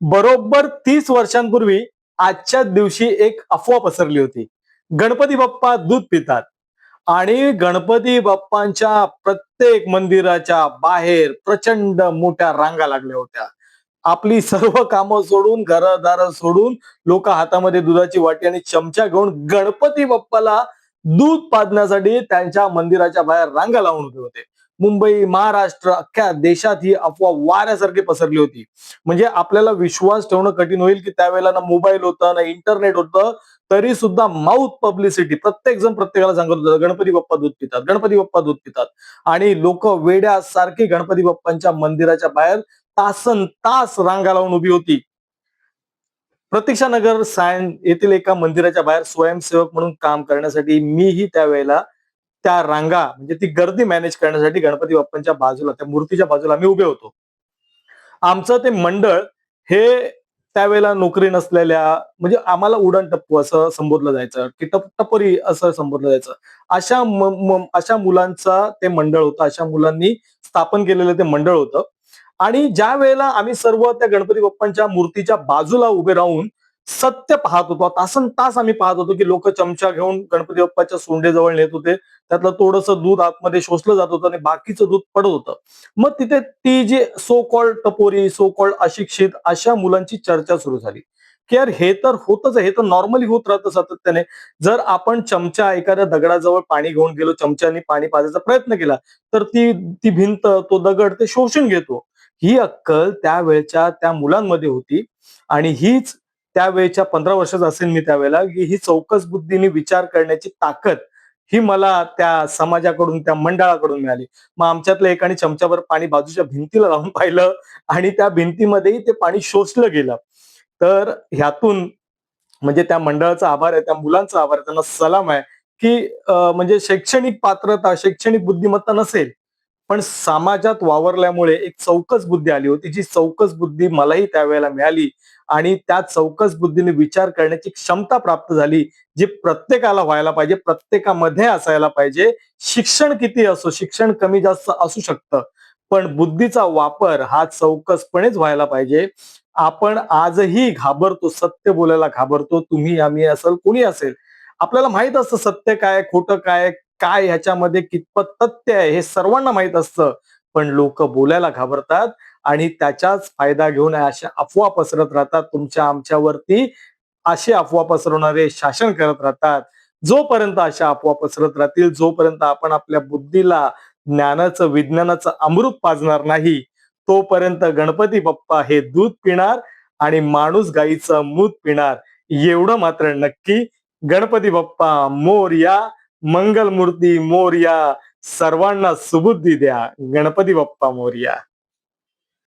बरोबर तीस वर्षांपूर्वी आजच्याच दिवशी एक अफवा पसरली होती. गणपती बाप्पा दूध पितात. आणि गणपती बाप्पांच्या प्रत्येक मंदिराच्या बाहेर प्रचंड मोठ्या रांगा लागल्या होत्या. आपली सर्व कामं सोडून घरदार सोडून लोक हातामध्ये दुधाची वाटी आणि चमचा घेऊन गणपती बाप्पाला दूध पाजण्यासाठी त्यांच्या मंदिराच्या बाहेर रांगा लावून उभे होते. मुंबई महाराष्ट्र अख्ख्या देशात ही अफवा वाऱ्यासारखी पसरली होती. म्हणजे आपल्याला विश्वास ठेवणं कठीण होईल की त्यावेळेला ना मोबाईल होता ना इंटरनेट होतं तरी सुद्धा माउथ पब्लिसिटी प्रत्येक जण प्रत्येकाला सांगत होतं गणपती बाप्पा दूध पितात गणपती बाप्पा दूध पितात. आणि लोक वेड्यासारखी गणपती बाप्पांच्या मंदिराच्या बाहेर तासन तास रांगा लावून उभी होती. प्रतीक्षानगर सायन येथील एका मंदिराच्या बाहेर स्वयंसेवक म्हणून काम करण्यासाठी मीही त्यावेळेला त्या रांगा म्हणजे ती गर्दी मॅनेज करण्यासाठी गणपती बाप्पांच्या बाजूला त्या मूर्तीच्या बाजूला आम्ही उभे होतो. आमचं ते मंडळ हे त्यावेळेला नोकरी नसलेल्या म्हणजे आम्हाला उडण टप्पू असं संबोधलं जायचं की टप टपरी असं संबोधलं जायचं. अशा म- म- अशा मुलांचा ते मंडळ होतं अशा मुलांनी स्थापन केलेलं ते मंडळ होतं. आणि ज्या वेळेला आम्ही सर्व त्या गणपती बाप्पांच्या मूर्तीच्या बाजूला उभे राहून सत्य पाहत होतो. तासन तास आम्ही पाहत होतो की लोक चमचा घेऊन गणपती बाप्पाच्या सोंडेजवळ नेत होते. त्यातलं थोडस दूध आतमध्ये शोषलं जात होतं आणि बाकीचं दूध पडत होतं. मग तिथे ती जी सो कॉल्ड टपोरी सो कॉल्ड अशिक्षित अशा मुलांची चर्चा सुरू झाली. की यार हे तर होतच हे तर नॉर्मली होत राहतं सातत्याने. जर आपण चमचा एखाद्या दगडाजवळ पाणी घेऊन गेलो चमच्याने पाणी पाजायचा प्रयत्न केला तर ती ती भिंत तो दगड ते शोषून घेतो. ही अक्कल त्यावेळच्या त्या मुलांमध्ये होती आणि हीच त्यावेळेच्या पंधरा वर्षाचा असेल मी त्यावेळेला की ही चौकस बुद्धीने विचार करण्याची ताकद ही मला त्या समाजाकडून त्या मंडळाकडून मिळाली. मग आमच्यातल्या एकाने चमच्यावर पाणी बाजूच्या भिंतीला लावून पाहिलं आणि त्या भिंतीमध्येही ते पाणी शोषलं गेलं. तर ह्यातून म्हणजे त्या मंडळाचा आभार आहे त्या मुलांचा आभार आहे त्यांना सलाम आहे की म्हणजे शैक्षणिक पात्रता शैक्षणिक बुद्धिमत्ता नसेल पण समाजात वावरल्यामुळे एक चौकस बुद्धी आली होती जी चौकस बुद्धी मलाही त्यावेळेला मिळाली. आणि त्या चौकस बुद्धीने विचार करण्याची क्षमता प्राप्त झाली जी प्रत्येकाला व्हायला पाहिजे प्रत्येकामध्ये असायला पाहिजे. शिक्षण किती असो शिक्षण कमी जास्त असू शकतं. पण बुद्धीचा वापर हा चौकसपणेच व्हायला पाहिजे. आपण आजही घाबरतो सत्य बोलायला घाबरतो तुम्ही आम्ही असेल कोणी असेल. आपल्याला माहीत असतं सत्य काय खोटं काय काय ह्याच्यामध्ये कितपत तथ्य आहे हे सर्वांना माहीत असतं. पण लोक बोलायला घाबरतात. आणि त्याचाच फायदा घेऊन अशा अफवा पसरत राहतात. तुमच्या आमच्यावरती असे अफवा पसरवणारे शासन करत राहतात. जोपर्यंत अशा अफवा पसरत राहतील जोपर्यंत आपण आपल्या बुद्धीला ज्ञानाचं विज्ञानाचं अमृत पाजणार नाही तोपर्यंत गणपती बाप्पा हे दूध पिणार आणि माणूस गाईचं मूत पिणार. एवढं मात्र नक्की गणपती बाप्पा मोरया मंगलमूर्ती मोरया सर्वांना सुबुद्धी द्या. गणपती बाप्पा मोरया.